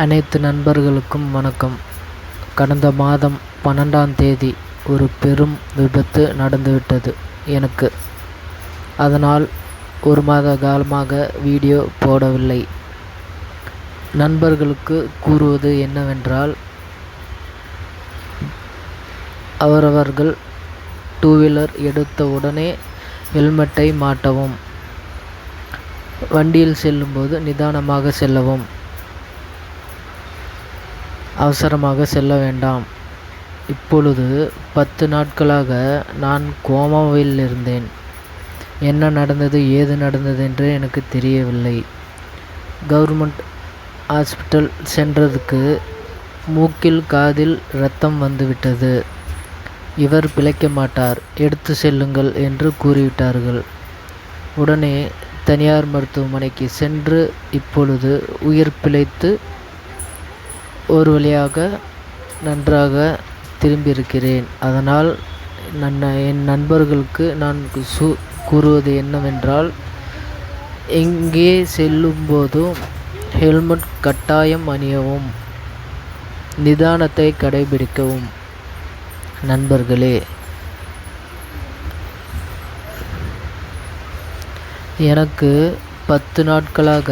அனைத்து நண்பர்களுக்கும் வணக்கம். கடந்த மாதம் பன்னெண்டாம் தேதி ஒரு பெரும் விபத்து நடந்துவிட்டது எனக்கு. அதனால் ஒரு மாத காலமாக வீடியோ போடவில்லை. நண்பர்களுக்கு கூறுவது என்னவென்றால் அவரவர்கள் டூ வீலர் எடுத்த உடனே ஹெல்மெட்டை மாட்டவும் வண்டியில் செல்லும்போது நிதானமாக செல்லவும் அவசரமாக செல்ல வேண்டாம். இப்பொழுது பத்து நாட்களாக நான் கோமாவில் இருந்தேன். என்ன நடந்தது ஏது நடந்தது என்று எனக்கு தெரியவில்லை. கவர்மெண்ட் ஹாஸ்பிட்டல் சென்றதுக்கு மூக்கில் காதில் இரத்தம் வந்துவிட்டது. இவர் பிழைக்க மாட்டார் எடுத்து செல்லுங்கள் என்று கூறிவிட்டார்கள். உடனே தனியார் மருத்துவமனைக்கு சென்று இப்பொழுது உயிர் பிழைத்து ஒரு வழியாக நன்றாக திரும்பியிருக்கிறேன். அதனால் நன் என் நண்பர்களுக்கு நான் சு கூறுவது என்னவென்றால் எங்கே செல்லும்போதும் ஹெல்மெட் கட்டாயம் அணியவும் நிதானத்தை கடைபிடிக்கவும் நண்பர்களே. எனக்கு பத்து நாட்களாக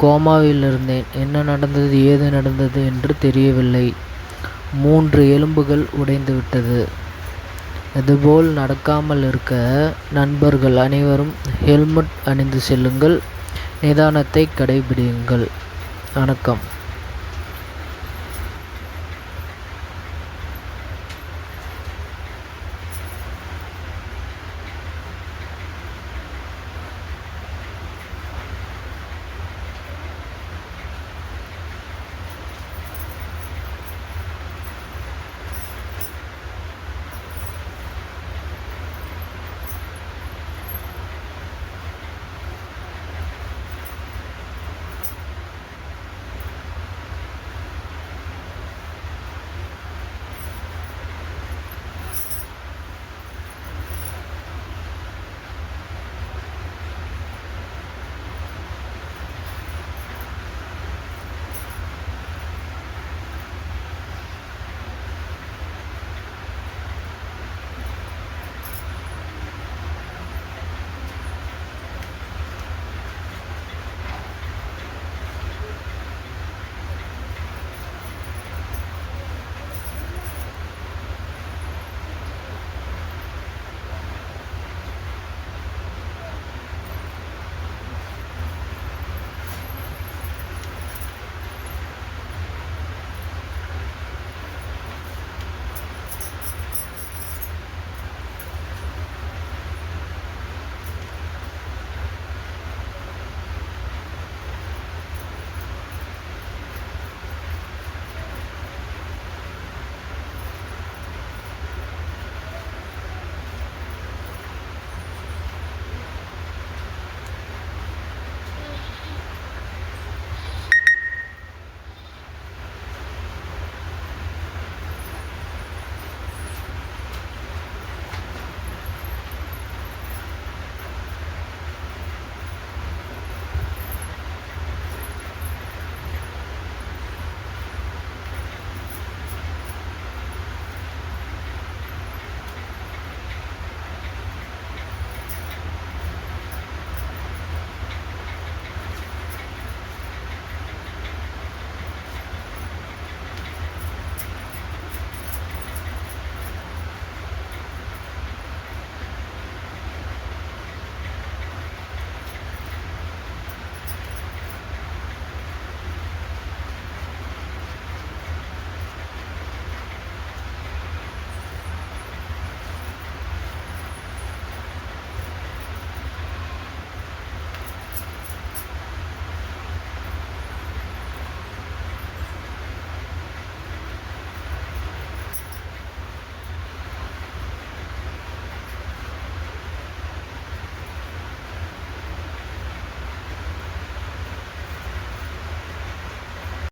கோமாவில் இருந்தேன் என்ன நடந்தது ஏது நடந்தது என்று தெரியவில்லை. மூன்று எலும்புகள் உடைந்து விட்டது இதுபோல் நடக்காமல் இருக்க நண்பர்கள் அனைவரும் ஹெல்மெட் அணிந்து செல்லுங்கள். நிதானத்தை கடைபிடியுங்கள். வணக்கம்.